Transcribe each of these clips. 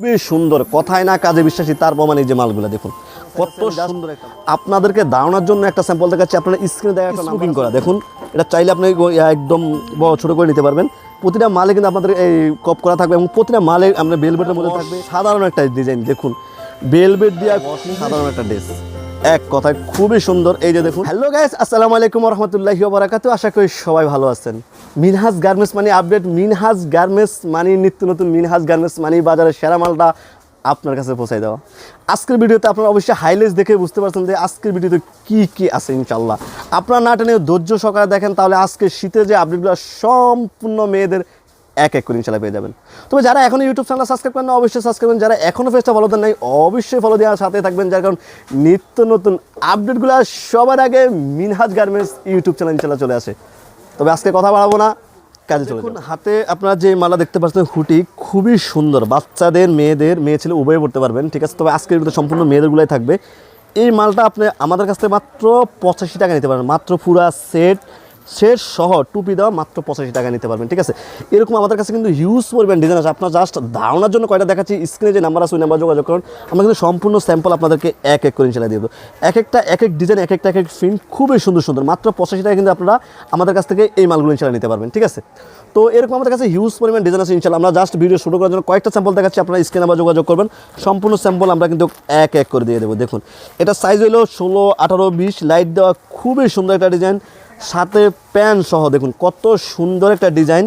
খুবই সুন্দর কথায় না কাজে বিশ্বাসী তার প্রমাণ এই যে মালগুলো দেখুন। কত সুন্দর একটা আপনাদেরকে দাঁড়ানোর জন্য একটা স্যাম্পল দেখাচ্ছি আপনারা স্ক্রিনে দেখা একটা বুকিং করা দেখুন। এটা চাইলে আপনি একদম বড় ছোটো করে নিতে পারবেন। প্রতিটা মালে কিন্তু আপনাদের এই কপ করা থাকবে এবং প্রতিটা মালে আমরা বেলবেটের মধ্যে থাকবে সাধারণ একটা ডিজাইন দেখুন। বেলবেট দিয়ে সাধারণ একটা ড্রেস এক কথায় খুবই সুন্দর। এই যে দেখুন। হ্যালো গাইস আসসালামু আলাইকুম রহমতুল্লাহি বারাকাতু আশা করি সবাই ভালো আছেন। মিনহাজ গার্মেন্টস মানে আপডেট। মিনহাজ গার্মেন্টস মানে নিত্য নতুন মিনহাজ গার্মেন্টস মানে বাজারের সেরা মালটা আপনার কাছে পৌঁছাই দেওয়া। আজকের ভিডিওতে আপনারা অবশ্যই হাইলাইটস দেখে বুঝতে পারছেন যে আজকের ভিডিওতে কি কি আছে ইনশাল্লাহ আপনারা না টেনে ধৈর্য সকালে দেখেন, তাহলে আজকে শীতের যে আপডেটগুলো সম্পূর্ণ মেয়েদের এক এক করে ইনশাল্লাহ পেয়ে যাবেন। তবে যারা এখনও ইউটিউব চ্যানেল সাবস্ক্রাইব করেন না অবশ্যই সাবস্ক্রাইব করেন যারা এখনও পেজটা ফলো দেন নাই অবশ্যই ফলো দেওয়ার সাথে থাকবেন। যার কারণ নিত্য নতুন আপডেটগুলো সবার আগে মিনহাজ গার্মেন্টস ইউটিউব চ্যানেল ইনশাল্লাহ চলে আসে। তবে আজকে কথা বাড়াবো না কাজে চলে দেখুন হাতে আপনারা যে মালা দেখতে পাচ্ছেন হুটি খুবই সুন্দর। বাচ্চাদের মেয়েদের মেয়ে ছেলে উভয় পড়তে পারবেন ঠিক আছে? তবে আজকের ভিতরে সম্পূর্ণ মেয়েদেরগুলাই থাকবে। এই মালটা আপনি আমাদের কাছ থেকে মাত্র পঁচাশি টাকা নিতে পারেন। মাত্র পুরা সেট সেট সহ টুপি দেওয়া মাত্র পঁচাশি টাকা নিতে পারবেন, ঠিক আছে? এরকম আমাদের কাছে কিন্তু হিউজ পরিমাণ ডিজাইন আছে। আপনার জাস্ট ধারণার জন্য কয়টা দেখাচ্ছি? স্ক্রিনে যে নাম্বার আছে, ওই নাম্বার যোগাযোগ করুন। আমরা কিন্তু সম্পূর্ণ স্যাম্পল আপনাদেরকে এক এক করে ইনশাল্লাহ দিয়ে দেবো। এক একটা এক এক ডিজাইন এক একটা এক এক প্রিন্ট খুবই সুন্দর সুন্দর। মাত্র পঁচাশি টাকা কিন্তু আপনারা আমাদের কাছ থেকে এই মালগুলো ইনশাল্লাহ নিতে পারবেন, ঠিক আছে? তো এরকম আমাদের কাছে হিউজ পরিমাণ ডিজাইন আছে ইনশাল্লাহ আমরা জাস্ট ভিডিও শুরু করার জন্য কয়েকটা স্যাম্পল দেখাচ্ছি। আপনারা স্ক্রিনে নাম্বার যোগাযোগ করবেন। সম্পূর্ণ স্যাম্পল আমরা কিন্তু এক এক করে দিয়ে দেবো। দেখুন, এটা সাইজ হলো ষোলো, আঠারো, বিশ। লাইট দেওয়া খুবই সুন্দর একটা ডিজাইন সাথে প্যান্ট সহ, দেখুন, কত সুন্দর একটা ডিজাইন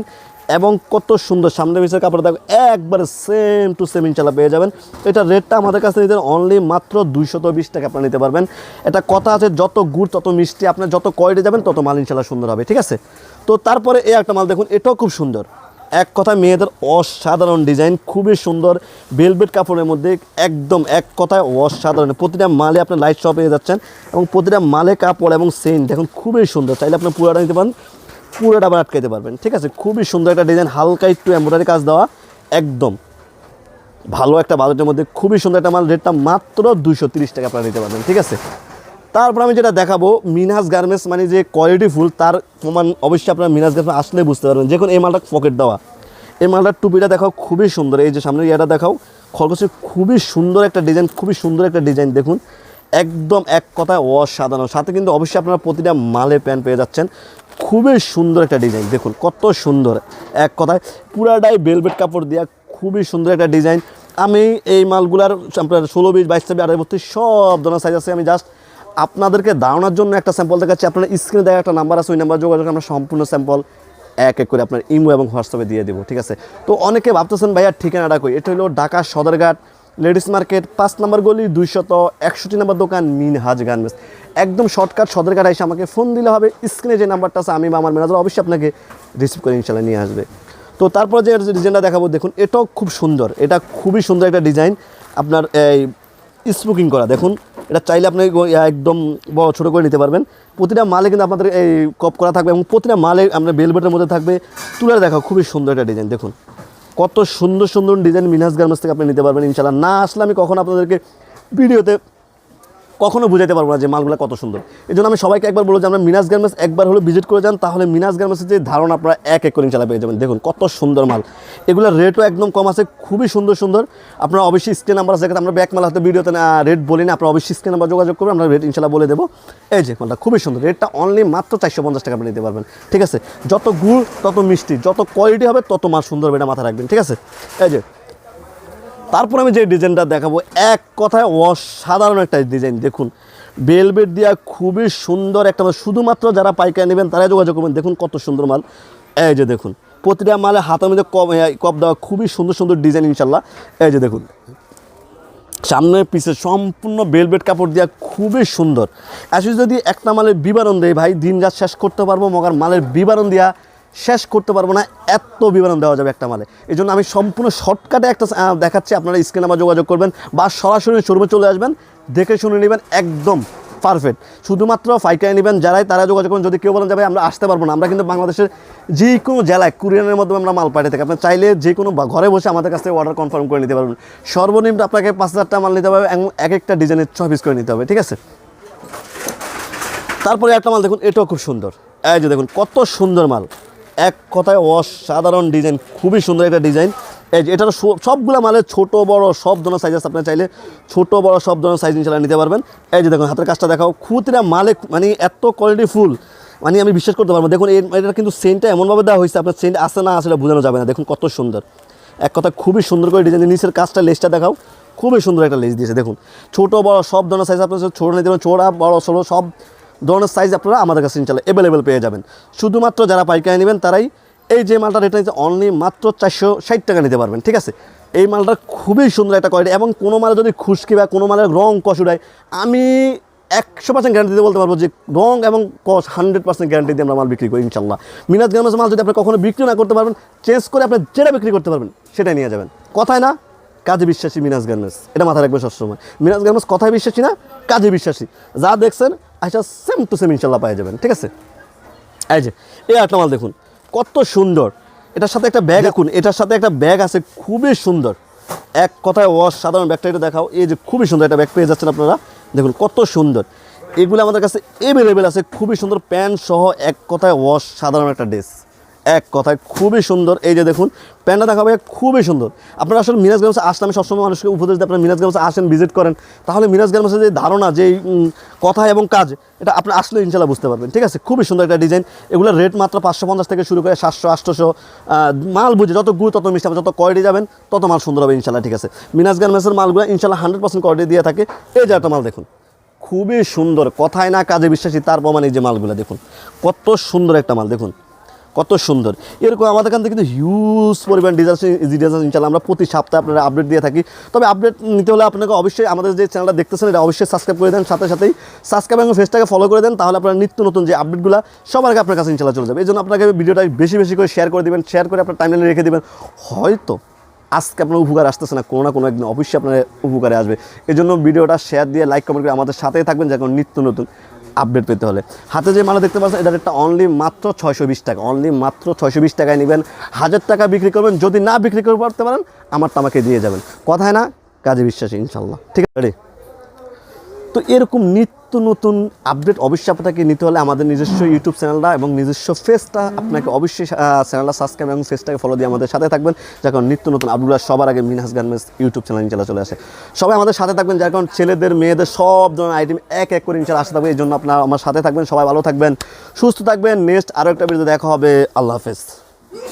এবং কত সুন্দর সামনে পিছের কাপড় দেখো একবারে সেম টু সেম ইনশাল্লাহ পেয়ে যাবেন। এটা রেটটা আমাদের কাছে নিতে অনলি মাত্র দুইশত বিশ টাকা আপনারা নিতে পারবেন। এটা কথা আছে, যত গুড়, তত মিষ্টি, আপনার যত কোয়ালিটি যাবেন, তত মাল ইনশাল্লাহ সুন্দর হবে, ঠিক আছে? তো তারপরে এই একটা মাল দেখুন, এটাও খুব সুন্দর। এক কথা মেয়েদের অসাধারণ ডিজাইন, খুবই সুন্দর বেলভেট কাপড়ের মধ্যে, একদম এক কথায় অসাধারণ। প্রতিটা মালে আপনি লাইট সহ পেয়ে যাচ্ছেন এবং প্রতিটা মালে কাপড় এবং সেন দেখুন, খুবই সুন্দর। চাইলে আপনি পুরোটা নিতে পারেন, পুরোটা আবার আটকাইতে পারবেন। ঠিক আছে? খুবই সুন্দর একটা ডিজাইন, হালকা একটু এমব্রয়ডারি কাজ দেওয়া, একদম। ভালো একটা বাজেটের মধ্যে খুবই সুন্দর একটা মাল, রেটটা মাত্র তিরিশ টাকা আপনারা নিতে পারবেন। ঠিক আছে? তারপর আমি যেটা দেখাবো, মিনাস গার্মেন্টস মানে যে কোয়ালিটি ফুল, তার প্রমাণ অবশ্যই আপনারা মিনাস গার্মেন্টস আসলে বুঝতে পারবেন। যে কোনো এই মালটা পকেট দেওয়া। এই মালটার টুপিটা দেখাও খুবই সুন্দর। এই যে সামনের ইয়েটা দেখাও, খরগোশের খুবই সুন্দর একটা ডিজাইন খুবই সুন্দর একটা ডিজাইন দেখুন। একদম এক কথায় অসাধারণ। সাথে কিন্তু অবশ্যই আপনারা প্রতিটা মালে প্যান্ট পেয়ে যাচ্ছেন। খুবই সুন্দর একটা ডিজাইন দেখুন কত সুন্দর। এক কথায় পুরাটাই বেলভেট কাপড় দেওয়া খুবই সুন্দর একটা ডিজাইন আমি এই মালগুলার, আপনার ষোলো বিশ, বাইশ ছাব্বিশ আড়াই বত্রিশ, সব ধরনের সাইজ আছে। আমি জাস্ট আপনাদেরকে দাঁড়ানোর জন্য একটা স্যাম্পল দেখাচ্ছি। আপনার স্ক্রিনে দেখা একটা নাম্বার আছে, ওই নাম্বার যোগাযোগ আমরা সম্পূর্ণ স্যাম্পল এক এক করে আপনার ইমো এবং হোয়াটসঅ্যাপে দিয়ে দেবো, ঠিক আছে? তো অনেকে ভাবতেছেন, ভাইয়া, ঠিকানাটা কই? এটা হলো ঢাকা সদরঘাট লেডিস মার্কেট পাঁচ নম্বর গলি, দুইশত একষট্টি নম্বর দোকান মিন হাজ গার্মেন্টস। একদম শর্টকাট সদরঘাট এসে আমাকে ফোন দিলে হবে স্ক্রিনে যে নাম্বারটা আছে, আমি বা আমার ম্যানেজার অবশ্যই আপনাকে রিসিভ করে ইনশাল্লাহ নিয়ে আসবে। তো তারপর যে ডিজাইনটা দেখাবো, দেখুন, এটাও খুব সুন্দর। এটা খুবই সুন্দর একটা ডিজাইন আপনার এই স্মোকিং করা, দেখুন এটা চাইলে আপনি একদম বড় ছোটো করে নিতে পারবেন। প্রতিটা মালে কিন্তু আপনাদের এই কপ করা থাকবে এবং প্রতিটা মালে আপনার বেলবেটের মধ্যে থাকবে। তুলে দেখা, খুবই সুন্দর একটা ডিজাইন দেখুন। কত সুন্দর সুন্দর ডিজাইন মিনাস গার্মেন্টস থেকে আপনি নিতে পারবেন ইনশাল্লাহ না আসলে আমি কখন আপনাদেরকে ভিডিওতে কখনো বুঝাতে পারব না যে মালগুলো কত সুন্দর। এই আমি সবাইকে একবার বলব যে আমরা মিনাস গার্মেন্টস একবার হলে ভিজিট করে যান, তাহলে মিনাস গার্মেন্টসের যে ধারণা আপনারা এক এক করে চালা পেয়ে যাবেন। দেখুন, কত সুন্দর মাল। এগুলোর রেটও একদম কম আছে, খুবই সুন্দর সুন্দর। আপনারা অবশ্যই স্ক্রিন নাম্বার আছে, আমরা ব্যাক মাল হাতে ভিডিওতে রেট বলি না, আপনারা অবশ্যই স্ক্রিন নাম্বার যোগাযোগ করবেন, আমরা রেট ইনশাল্লাহ বলে দেবো। এই যে মালটা খুবই সুন্দর রেটটা অনলি মাত্র চারশো পঞ্চাশ টাকা আপনি নিতে পারবেন। ঠিক আছে? যত গুড়, তত মিষ্টি, যত কোয়ালিটি হবে, তত মাল সুন্দর এটা মাথায় রাখবেন। ঠিক আছে? এই যে তারপর আমি যে ডিজাইনটা দেখাবো, এক কথায় অসাধারণ একটা ডিজাইন। দেখুন বেলবেট দিয়া খুবই সুন্দর একটা মাল। শুধুমাত্র যারা পাইকারি নেবেন, তারাই যোগাযোগ করবেন। দেখুন কত সুন্দর মাল। এই যে দেখুন, প্রতিটা মালে হাতের মধ্যে কপ কপ দেওয়া খুবই সুন্দর সুন্দর ডিজাইন ইনশাল্লাহ এই যে দেখুন সামনের পিছে সম্পূর্ণ বেলবেট কাপড় দেওয়া খুবই সুন্দর। আসলে যদি একটা মালের বিবরণ দেয় ভাই দিন রাত শেষ করতে পারব, মগার মালের বিবরণ দেওয়া শেষ করতে পারব না, এত বিবরণ দেওয়া যাবে একটা মালে। এই জন্য আমি সম্পূর্ণ শর্টকাটে একটা দেখাচ্ছি, আপনারা স্ক্রিনে আমার যোগাযোগ করবেন বা সরাসরি শোরুমে চলে আসবেন, দেখে শুনে নেবেন, একদম পারফেক্ট শুধুমাত্র ফাইকারি নেবেন যারাই, তারা যোগাযোগ করবেন যদি কেউ বলেন যাবে আমরা আসতে পারব না। আমরা কিন্তু বাংলাদেশের যে কোনো জেলায় কুরিয়ানের মাধ্যমে আমরা মাল পাঠিয়ে থাকি। আপনি চাইলে যে কোনো ঘরে বসে আমাদের কাছ থেকে অর্ডার কনফার্ম করে নিতে পারবেন। সর্বনিম্ন আপনাকে পাঁচ হাজারটা মাল নিতে হবে এবং এক একটা ডিজাইনের ছয় পিস করে নিতে হবে, ঠিক আছে? তারপরে একটা মাল দেখুন, এটাও খুব সুন্দর। এই যে দেখুন, কত সুন্দর মাল। এক কথায় অসাধারণ ডিজাইন, খুবই সুন্দর একটা ডিজাইন। এই যে এটা সবগুলো মালের ছোট, বড়, সব ধরনের সাইজ আছে। আপনার চাইলে ছোট, বড়, সব ধরনের সাইজ ইনশাল্লাহ নিতে পারবেন। এই যে দেখুন, হাতের কাজটা দেখাও। খুচরা মালে মানে এত কোয়ালিটি ফুল মানে আমি বিশ্বাস করতে পারব দেখুন এটা কিন্তু সেন্টটা এমনভাবে দেওয়া হয়েছে, আপনার সেন্ট আসে না আসলে বোঝানো যাবে না। দেখুন, কত সুন্দর। এক কথা, খুবই সুন্দর করে ডিজাইন নিচের কাজটা লেসটা দেখাও। খুবই সুন্দর একটা লেস দিয়েছে। দেখুন, ছোট, বড়, সব ধরনের সাইজ আপনার ছোট নিতে পারেন। ছোড়া বড়, ছোটো, সব ধরনের সাইজ আপনারা আমাদের কাছে ইনশাল্লাহ অ্যাভেলেবেল পেয়ে যাবেন। শুধুমাত্র যারা পাইকারি নেবেন, তারাই এই যে মালটা রেট নিচ্ছে অনলি মাত্র চারশো ষাট টাকা নিতে পারবেন, ঠিক আছে? এই মালটা খুবই সুন্দর একটা কোয়ালিটি এবং কোনো মালে যদি খুশকি বা কোনো মালের রং কষুরায় আমি একশো পার্সেন্ট গ্যারান্টি দিয়ে বলতে পারব যে রং এবং কস হান্ড্রেড পার্সেন্ট গ্যারান্টি দিয়ে আমরা মাল বিক্রি করি ইনশাল্লাহ মিনাজ গ্রামের মাল যদি আপনি কখনো বিক্রি না করতে পারবেন চেঞ্জ করে আপনি যেটা বিক্রি করতে পারবেন, সেটাই নিয়ে যাবেন। কথায় না, কাজে বিশ্বাসী মিনাজ গার্মেন্টস এটা মাথায় রাখবে সবসময়। মিনাজ গার্মেন্টস কথায় বিশ্বাসী না, কাজে বিশ্বাসী। যা দেখছেন আচ্ছা সেম টু সেম ইনশাল্লাহ পাওয়া যাবেন, ঠিক আছে? এই যে, এই আটটা মাল দেখুন, কত সুন্দর। এটার সাথে একটা ব্যাগ দেখুন এটার সাথে একটা ব্যাগ আছে, খুবই সুন্দর। এক কথায় অসাধারণ ব্যাগটা এটা দেখাও, এই যে খুবই সুন্দর একটা ব্যাগ পেয়ে যাচ্ছেন আপনারা। দেখুন, কত সুন্দর। এগুলো আমাদের কাছে এভেলেবেল আছে, খুবই সুন্দর, প্যান্ট সহ এক কথায় অসাধারণ একটা ড্রেস এক কথায় খুবই সুন্দর। এই যে দেখুন, প্যান্টটা দেখাবে খুবই সুন্দর। আপনারা আসলে মিরাজ গার্মেন্টসে আসলে আমি সবসময় মানুষকে উপদেশ দিই, আপনারা মিরাজ গার্মেন্টসে আসেন ভিজিট করেন। তাহলে মিরাজ গার্মেন্টসের যে ধারণা, যে কথা এবং কাজ, এটা আপনি আসলে ইনশাল্লাহ বুঝতে পারবেন, ঠিক আছে? খুবই সুন্দর একটা ডিজাইন এগুলোর রেট মাত্র পাঁচশো পঞ্চাশ থেকে শুরু করে সাতশো, আটশোশো মাল বুঝে যত গুড় তত মিষ্টি যত কোয়ালিটি যাবেন, তত মাল সুন্দর হবে ইনশাল্লাহ ঠিক আছে? মিনাজ গার্মেন্টসের মালগুলো ইনশাল্লাহ হান্ড্রেড পার্সেন্ট কোয়ালিটি দিয়ে থাকে। এই যে একটা মাল দেখুন, খুবই সুন্দর, কথায় না কাজে বিশ্বাসী, তার প্রমাণ এই যে মালগুলো দেখুন, কত সুন্দর একটা মাল, দেখুন। কত সুন্দর। এরকম আমাদের থেকে কিন্তু হিউজ পরিমাণ ডিজাইন ডিজাইন ইনশাল্লাহ আমরা প্রতি সপ্তাহে আপনারা আপডেট দিয়ে থাকি। তবে আপডেট নিতে হলে আপনাকে অবশ্যই আমাদের যে চ্যানেলটা দেখতেছেন, এটা অবশ্যই সাবস্ক্রাইব করে দেন। সাথে সাথেই সাবস্ক্রাইব এবং ফেসটাকে ফলো করে দেন। তাহলে আপনারা নিত্য নতুন যে আপডেটগুলো সবার আগে আপনার কাছে ইনশাল্লাহ চলে যাবে। এই জন্য আপনাকে ভিডিওটা বেশি বেশি করে শেয়ার করে দেবেন শেয়ার করে আপনার টাইমলাইনে রেখে দেবেন। হয়তো আজকে আপনার উপকার আসতেছে না, কোনো না কোনো একদিন অবশ্যই আপনার উপকারে আসবে। এই জন্য ভিডিওটা শেয়ার দিয়ে লাইক কমেন্ট করে আমাদের সাথেই থাকবেন। যখন নিত্য নতুন আপডেট পেতে হলে। হাতে যে মালা দেখতে পাচ্ছেন, এটার একটা অনলি মাত্র ছয়শো বিশ টাকা। অনলি মাত্র ছয়শো বিশ টাকায় নেবেন। হাজার টাকা বিক্রি করবেন। যদি না বিক্রি করতে পারতে পারেন আমারটা আমাকে দিয়ে যাবেন। কথায় না, কাজে বিশ্বাসী, ইনশাল্লাহ। ঠিক আছে? তো এরকম নিত্য নতুন আপডেট অবশ্যই আপনাকে নিতে হলে আমাদের নিজস্ব ইউটিউব চ্যানেলটা এবং নিজস্ব ফেসটা আপনাকে অবশ্যই চ্যানেলটা সাবস্ক্রাইব এবং ফেসটাকে ফলো দিয়ে আমাদের সাথে থাকবেন। যার কারণ নিত্য নতুন আপডেট সবার আগে মিনহাস গার্মেন্টস ইউটিউব চ্যানেল ইনশাল্লাহ চলে আসে। সবাই আমাদের সাথে থাকবেন, যার কারণ ছেলেদের, মেয়েদের সব ধরনের আইটেম এক এক করে ইনশাল্লাহ আসতে থাকবে। এই জন্য আপনারা আমার সাথে থাকবেন, সবাই ভালো থাকবেন, সুস্থ থাকবেন। নেক্সট আরও একটা ভিডিও দেখা হবে। আল্লাহ হাফেজ।